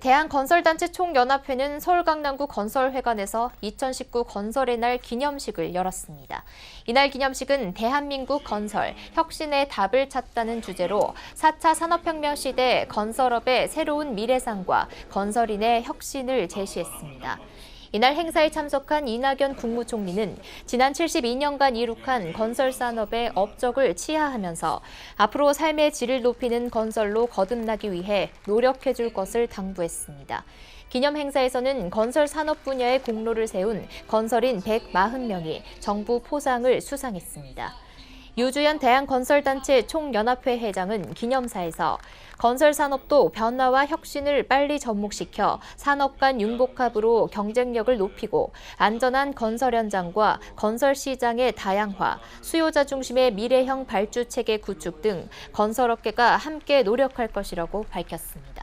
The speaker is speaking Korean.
대한건설단체 총연합회는 서울 강남구 건설회관에서 2019 건설의 날 기념식을 열었습니다. 이날 기념식은 대한민국 건설, 혁신의 답을 찾다는 주제로 4차 산업혁명 시대 건설업의 새로운 미래상과 건설인의 혁신을 제시했습니다. 이날 행사에 참석한 이낙연 국무총리는 지난 72년간 이룩한 건설 산업의 업적을 치하하면서 앞으로 삶의 질을 높이는 건설로 거듭나기 위해 노력해 줄 것을 당부했습니다. 기념 행사에서는 건설 산업 분야의 공로를 세운 건설인 140명이 정부 포상을 수상했습니다. 유주연 대한건설단체 총연합회 회장은 기념사에서 건설 산업도 변화와 혁신을 빨리 접목시켜 산업 간 융복합으로 경쟁력을 높이고 안전한 건설 현장과 건설 시장의 다양화, 수요자 중심의 미래형 발주 체계 구축 등 건설업계가 함께 노력할 것이라고 밝혔습니다.